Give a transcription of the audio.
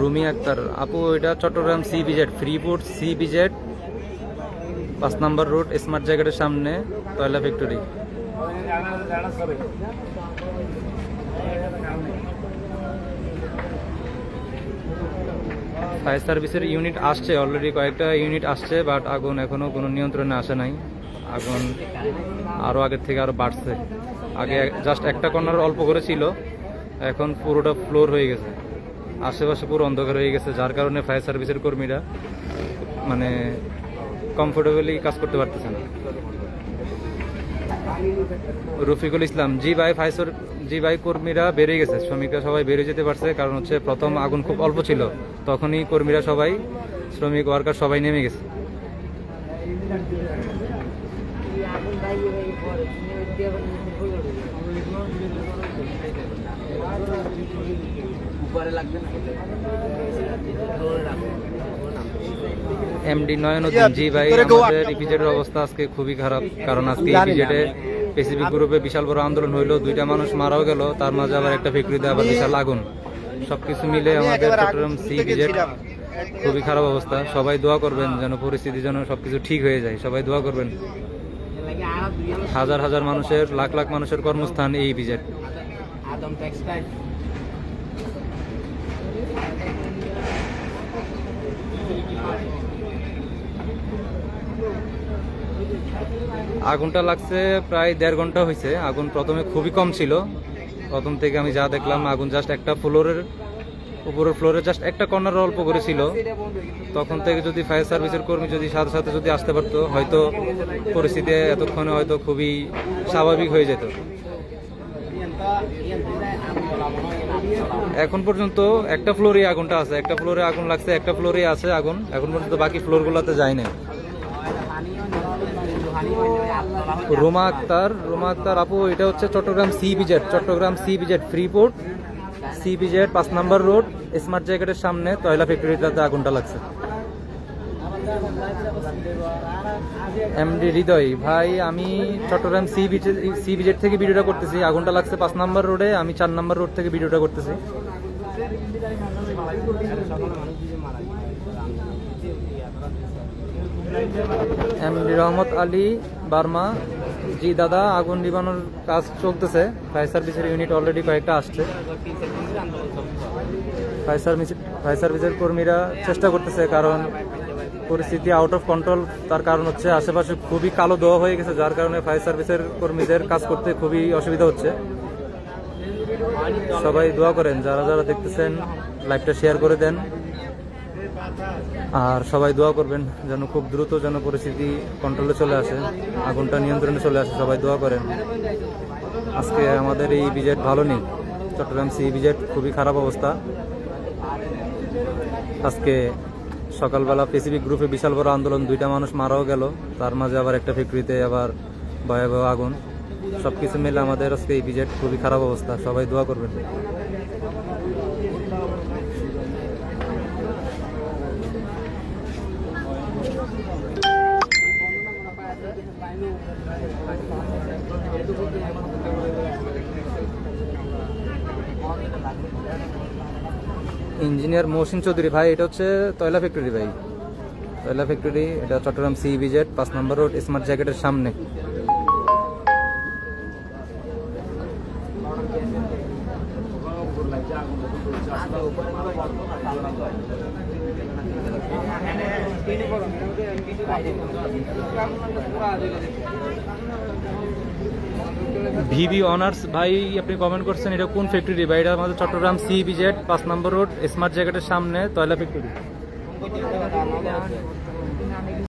রুমি আক্তার। আপু, এটা Chittagong C BZ ফ্রিপুর সি বিজেড পাঁচ নম্বর রোড স্মার্ট জায়গাটার সামনে তয়লা ফ্যাক্টরি ফায়ার সার্ভিসের ইউনিট আসছে অলরেডি কয়েকটা ইউনিট আসছে বাট আগুন এখনও কোনো নিয়ন্ত্রণে আসে নাই। আগুন আরও আগের থেকে আরও বাড়ছে। আগে জাস্ট একটা কর্নার অল্প করে ছিল এখন পুরোটা ফ্লোর হয়ে গেছে। আশেপাশে পুরো অন্ধকার হয়ে গেছে, যার কারণে ফায়ার সার্ভিসের কর্মীরা মানে কমফোর্টেবলি কাজ করতে পারতেছে না। রফিকুল ইসলাম, জি ভাই ফাইসর জি ভাই, কর্মীরা বেড়ে গেছে, শ্রমিকরা সবাই বেড়ে যেতে পারছে, কারণ হচ্ছে প্রথম আগুন খুব অল্প ছিল, তখনই কর্মীরা সবাই, শ্রমিক ওয়ার্কার সবাই নেমে গেছে। এমডি নয়নউদ্দিন জি ভাই আমাদের ইপিজেডের অবস্থা আজকে খুবই খারাপ কারণ আজকে ইপিজেডে পেসিফিক গ্রুপে বিশাল বড় আন্দোলন হইল দুইটা মানুষ মারাও গেল তার মাঝে আবার একটা ফ্যাক্টরিতে আবার বিশাল আগুন। সবকিছু মিলে আমাদের চট্টগ্রাম সি বিজেড খুবই খারাপ অবস্থা। সবাই দোয়া করবেন যেন পরিস্থিতি যেন সবকিছু ঠিক হয়ে যায়। সবাই দোয়া করবেন। হাজার হাজার মানুষের লাখ লাখ মানুষের কর্মস্থান এই আদম আগুনটা লাগছে প্রায় দেড় ঘণ্টা হয়েছে আগুন প্রথমে খুবই কম ছিল। প্রথম থেকে আমি যা দেখলাম আগুন জাস্ট একটা ফ্লোরের উপরের ফ্লোরে জাস্ট একটা কর্নার অল্প করে ছিল তখন থেকে যদি ফায়ার সার্ভিসের কর্মী যদি সাথে সাথে যদি আসতে পারতো, হয়তো পরিস্থিতি এতক্ষণে হয়তো খুবই স্বাভাবিক হয়ে যেত। এখন পর্যন্ত একটা ফ্লোরে আগুনটা আছে, একটা ফ্লোরে আগুন লাগছে, একটা ফ্লোরে আছে আগুন। এখন পর্যন্ত বাকি ফ্লোরগুলোতে যায় না রোমা আক্তার রোমা আক্তার আপু, এটা হচ্ছে Chittagong C BZ Chittagong C BZ freeport C পাঁচ নাম্বার রোড স্মার্ট জায়গাটার সামনে তয়লা ফ্যাক্টরিটাতে আগুনটা লাগছে। এমডি হৃদয়, ভাই, আমি চট্টগ্রাম সি বিজেড সি থেকে ভিডিওটা করতেছি। আগুনটা লাগছে পাঁচ নাম্বার রোডে, আমি চার নাম্বার রোড থেকে ভিডিওটা করতেছি। এমডি রহমত আলী, বার্মা জি, দাদা, আগুন নিবানোর কাজ চলতেছে। ফায়ার সার্ভিসের ইউনিট অলরেডি কয়েকটা আসছে। ফায়ার সার্ভিস ফায়ার সার্ভিসের কর্মীরা চেষ্টা করতেছে, কারণ পরিস্থিতি আউট অফ কন্ট্রোল তার কারণ হচ্ছে, আশেপাশে খুবই কালো দোয়া হয়ে গেছে, যার কারণে ফায়ার সার্ভিসের কর্মীদের কাজ করতে খুবই অসুবিধা হচ্ছে। সবাই দোয়া করেন, যারা যারা দেখতেছেন লাইভটা শেয়ার করে দেন। আর সবাই দোয়া করবেন যেন খুব দ্রুত যেন পরিস্থিতি কন্ট্রোলে চলে আসে, আগুনটা নিয়ন্ত্রণে চলে আসে, সবাই দোয়া করেন। আজকে আমাদের এই বিজেট ভালো নেই। চট্টগ্রাম সি বিজেট খুবই খারাপ অবস্থা। আজকে সকালবেলা পেসিফিক গ্রুপে বিশাল বড় আন্দোলন, দুইটা মানুষ মারাও গেল। তার মাঝে আবার একটা ফ্যাক্টরিতে আবার ভয়াবহ আগুন। সব কিছু মিলে আমাদের আজকে এই বিজেট খুবই খারাপ অবস্থা। সবাই দোয়া করবেন। ইঞ্জিনিয়ার মহসিন চৌধুরী। ভাই, এটা হচ্ছে তয়লা ফ্যাক্টরি ভাই। তয়লা ফ্যাক্টরি এটা চট্টগ্রাম সি বিজেড পাঁচ নম্বর রোড স্মার্ট জ্যাকেটের সামনে। ভিবি অনার্স, ভাই, আপনি কমেন্ট করছেন এটা কোন ফ্যাক্টরি ভাই, এটা আমাদের চট্টগ্রাম সি বিজেড পাঁচ নম্বর রোড স্মার্ট জ্যাকেটের সামনে, তয়লা ফ্যাক্টরি